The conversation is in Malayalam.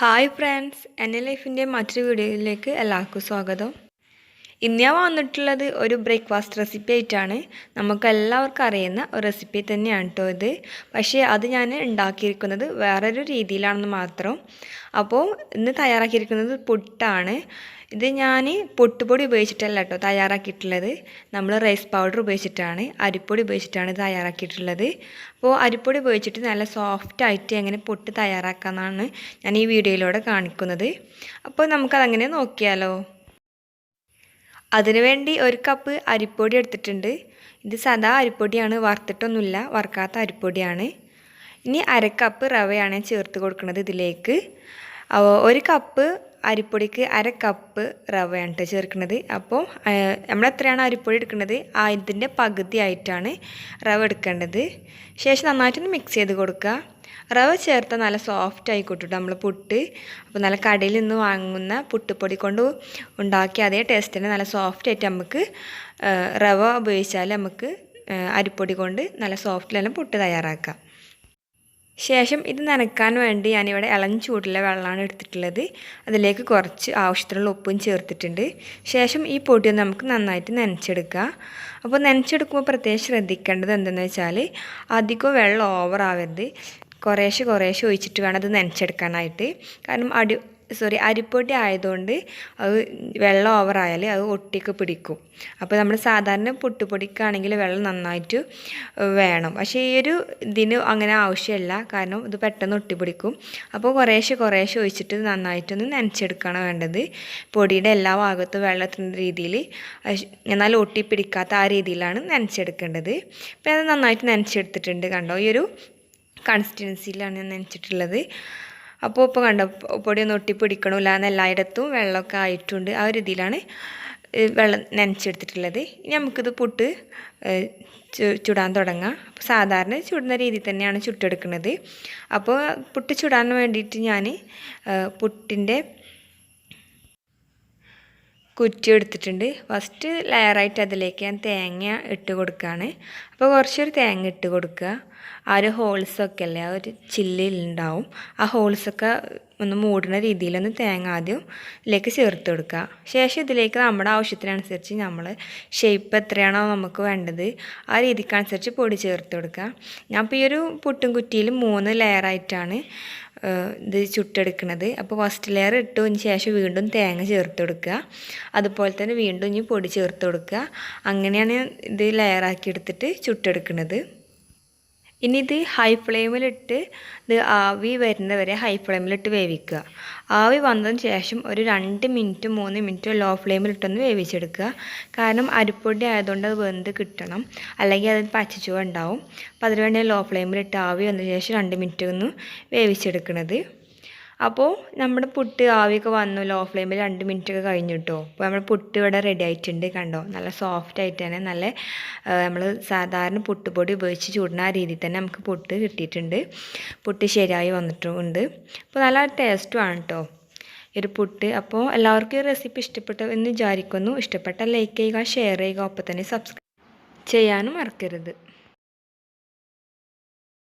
ഹായ് ഫ്രണ്ട്സ് എന്റെ ലൈഫിന്റെ മറ്റൊരു വീഡിയോയിലേക്ക് എല്ലാവർക്കും സ്വാഗതം. ഇന്ന് ഞാൻ വന്നിട്ടുള്ളത് ഒരു ബ്രേക്ക്ഫാസ്റ്റ് റെസിപ്പി ആയിട്ടാണ്. നമുക്ക് എല്ലാവർക്കും അറിയുന്ന ഒരു റെസിപ്പി തന്നെയാണ് കേട്ടോ ഇത്. പക്ഷേ അത് ഞാൻ ഉണ്ടാക്കിയിരിക്കുന്നത് വേറൊരു രീതിയിലാണെന്ന് മാത്രം. അപ്പോൾ ഇന്ന് തയ്യാറാക്കിയിരിക്കുന്നത് പുട്ടാണ്. ഇത് ഞാൻ പൊട്ടുപൊടി ഉപയോഗിച്ചിട്ടല്ല കേട്ടോ തയ്യാറാക്കിയിട്ടുള്ളത്. നമ്മൾ റൈസ് പൗഡർ ഉപയോഗിച്ചിട്ടാണ് അരിപ്പൊടി ഉപയോഗിച്ചിട്ടാണ് തയ്യാറാക്കിയിട്ടുള്ളത്. അപ്പോൾ അരിപ്പൊടി ഉപയോഗിച്ചിട്ട് നല്ല സോഫ്റ്റ് ആയിട്ട് എങ്ങനെ പൊട്ട് തയ്യാറാക്കാമെന്നാണ് ഞാൻ ഈ വീഡിയോയിലൂടെ കാണിക്കുന്നത്. അപ്പോൾ നമുക്കതങ്ങനെ നോക്കിയാലോ? അതിനുവേണ്ടി ഒരു കപ്പ് അരിപ്പൊടി എടുത്തിട്ടുണ്ട്. ഇത് സാധാ അരിപ്പൊടിയാണ് വറുത്തിട്ടൊന്നുമില്ല വറുക്കാത്ത അരിപ്പൊടിയാണ്. ഇനി അരക്കപ്പ് കപ്പ് റവയാണ് ചേർത്ത് കൊടുക്കുന്നത് ഇതിലേക്ക്. ഒരു കപ്പ് അരിപ്പൊടിക്ക് അര കപ്പ് റവയാണ് കേട്ടോ ചേർക്കുന്നത്. അപ്പോൾ നമ്മൾ എത്രയാണ് അരിപ്പൊടി എടുക്കുന്നത്? ആ ഇതിന്റെ പകുതി ആയിട്ടാണ് റവ എടുക്കേണ്ടത്. ശേഷം നന്നായിട്ടൊന്ന് മിക്സ് ചെയ്ത് കൊടുക്കുക. റവ ചേർത്ത് നല്ല സോഫ്റ്റ് ആയിക്കോട്ടെ നമ്മൾ പുട്ട്. അപ്പോൾ നല്ല കടയിൽ നിന്ന് വാങ്ങുന്ന പുട്ടുപൊടി കൊണ്ട് ഉണ്ടാക്കിയ അതേ ടേസ്റ്റിന് നല്ല സോഫ്റ്റ് ആയിട്ട് നമുക്ക് റവ ഉപയോഗിച്ചാൽ നമുക്ക് അരിപ്പൊടി കൊണ്ട് നല്ല സോഫ്റ്റിലെല്ലാം പുട്ട് തയ്യാറാക്കാം. ശേഷം ഇത് നനക്കാൻ വേണ്ടി ഞാനിവിടെ ഇളം ചൂടുള്ള വെള്ളമാണ് എടുത്തിട്ടുള്ളത്. അതിലേക്ക് കുറച്ച് ആവശ്യത്തിനുള്ള ഉപ്പും ചേർത്തിട്ടുണ്ട്. ശേഷം ഈ പൊടി നമുക്ക് നന്നായിട്ട് നനച്ചെടുക്കുക അപ്പോൾ നനച്ചെടുക്കുമ്പോൾ പ്രത്യേകം ശ്രദ്ധിക്കേണ്ടത് എന്തെന്ന് വെച്ചാൽ അധികം വെള്ളം ഓവർ ആവരുത്. കുറേശ്ശെ കുറേശ്ശെ ഒഴിച്ചിട്ട് വേണം അത് നനച്ചെടുക്കാനായിട്ട്. കാരണം അടി സോറി അരിപ്പൊടി ആയതുകൊണ്ട് അത് വെള്ളം ഓവറായാൽ അത് ഒട്ടിക്ക് പിടിക്കും. അപ്പോൾ നമ്മൾ സാധാരണ പുട്ടുപൊടിക്കാണെങ്കിൽ വെള്ളം നന്നായിട്ട് വേണം. പക്ഷേ ഈ ഒരു ഇതിന് അങ്ങനെ ആവശ്യമില്ല. കാരണം ഇത് പെട്ടെന്ന് ഒട്ടിപ്പിടിക്കും. അപ്പോൾ കുറേശ്ശെ കുറേശ്ശെ ഒഴിച്ചിട്ട് നന്നായിട്ടൊന്ന് നനച്ചെടുക്കുകയാണ് വേണ്ടത്. പൊടിയുടെ എല്ലാ ഭാഗത്തും വെള്ളത്തിന്റെ രീതിയിൽ എന്നാൽ ഒട്ടിപ്പിടിക്കാത്ത ആ രീതിയിലാണ് നനച്ചെടുക്കേണ്ടത്. അപ്പോൾ അത് നന്നായിട്ട് നനച്ചെടുത്തിട്ടുണ്ട് കണ്ടോ? ഈ ഒരു കൺസിസ്റ്റൻസിയിലാണ് ഞാൻ നനച്ചിട്ടുള്ളത്. അപ്പോൾ ഇപ്പോൾ കണ്ട പൊടിയൊന്നും ഒട്ടിപ്പിടിക്കണമില്ല എന്ന് എല്ലായിടത്തും വെള്ളമൊക്കെ ആയിട്ടുണ്ട്. ആ ഒരു രീതിയിലാണ് വെള്ളം നനച്ചെടുത്തിട്ടുള്ളത്. ഇനി നമുക്കിത് പുട്ട് ചുടാൻ തുടങ്ങാം. അപ്പോൾ സാധാരണ ചുടുന്ന രീതിയിൽ തന്നെയാണ് ചുട്ടെടുക്കുന്നത്. അപ്പോൾ പുട്ട് ചുടാൻ വേണ്ടിയിട്ട് ഞാൻ പുട്ടിന്റെ കുറ്റി എടുത്തിട്ടുണ്ട് ഫസ്റ്റ് ലെയറായിട്ട് അതിലേക്ക് ഞാൻ തേങ്ങ ഇട്ട് കൊടുക്കുകയാണ് അപ്പോൾ കുറച്ചൊരു തേങ്ങ ഇട്ട് കൊടുക്കുക. ആ ഒരു ഹോൾസൊക്കെ അല്ലേ ആ ഒരു ചില്ലിലുണ്ടാവും ആ ഹോൾസൊക്കെ ഒന്ന് മൂടുന്ന രീതിയിലൊന്ന് തേങ്ങ ആദ്യം ഇതിലേക്ക് ചേർത്ത് കൊടുക്കുക. ശേഷം ഇതിലേക്ക് നമ്മുടെ ആവശ്യത്തിനനുസരിച്ച് നമ്മൾ ഷേപ്പ് എത്രയാണോ നമുക്ക് വേണ്ടത് ആ രീതിക്കനുസരിച്ച് പൊടി ചേർത്ത് കൊടുക്കുക. ഞാൻ ഇപ്പോൾ ഈ ഒരു പുട്ടും കുറ്റിയിൽ മൂന്ന് ലെയറായിട്ടാണ് ഇത് ചുട്ടെടുക്കണത്. അപ്പോൾ ഫസ്റ്റ് ലെയർ ഇട്ടതിന് ശേഷം വീണ്ടും തേങ്ങ ചേർത്ത് കൊടുക്കുക. അതുപോലെ തന്നെ വീണ്ടും ഇനി പൊടി ചേർത്ത് കൊടുക്കുക. അങ്ങനെയാണ് ഇത് ലെയറാക്കി എടുത്തിട്ട് ചുട്ടെടുക്കുന്നത് ഇനി ഇത് ഹൈ ഫ്ലെയിമിലിട്ട് ഇത് ആവി വരുന്നവരെ ഹൈ ഫ്ലെയിമിലിട്ട് വേവിക്കുക. ആവി വന്നതിന് ശേഷം ഒരു രണ്ട് മിനിറ്റ് മൂന്ന് മിനിറ്റ് ലോ ഫ്ലെയിമിലിട്ടൊന്ന് വേവിച്ചെടുക്കുക. കാരണം അരിപ്പൊടി ആയതുകൊണ്ട് അത് വെന്ത് കിട്ടണം. അല്ലെങ്കിൽ അത് പച്ചച്ചുവ ഉണ്ടാവും. അപ്പോൾ അതിനുവേണ്ടി ലോ ഫ്ലെയിമിലിട്ട് ആവി വന്നതിന് ശേഷം രണ്ട് മിനിറ്റ് ഒന്ന് വേവിച്ചെടുക്കുന്നത് അപ്പോൾ നമ്മുടെ പുട്ട് ആവിയൊക്കെ വന്നു ലോ ഫ്ലെയിമിൽ രണ്ട് മിനിറ്റ് ഒക്കെ കഴിഞ്ഞു കേട്ടോ അപ്പോൾ നമ്മൾ പുട്ട് ഇവിടെ റെഡി ആയിട്ടുണ്ട് കണ്ടോ? നല്ല സോഫ്റ്റ് ആയിട്ട് തന്നെ നല്ല നമ്മൾ സാധാരണ പുട്ടുപൊടി ഉപയോഗിച്ച് ചൂടുന്ന ആ രീതിയിൽ തന്നെ നമുക്ക് പുട്ട് കിട്ടിയിട്ടുണ്ട്. പുട്ട് ശരിയായി വന്നിട്ടുണ്ട്. അപ്പോൾ നല്ല ടേസ്റ്റുമാണ് കേട്ടോ ഒരു പുട്ട്. അപ്പോൾ എല്ലാവർക്കും ഈ റെസിപ്പി ഇഷ്ടപ്പെട്ടു എന്ന് വിചാരിക്കുന്നു. ഇഷ്ടപ്പെട്ട ലൈക്ക് ചെയ്യുക ഷെയർ ചെയ്യുക ഒപ്പം തന്നെ സബ്സ്ക്രൈബ് ചെയ്യാനും മറക്കരുത്.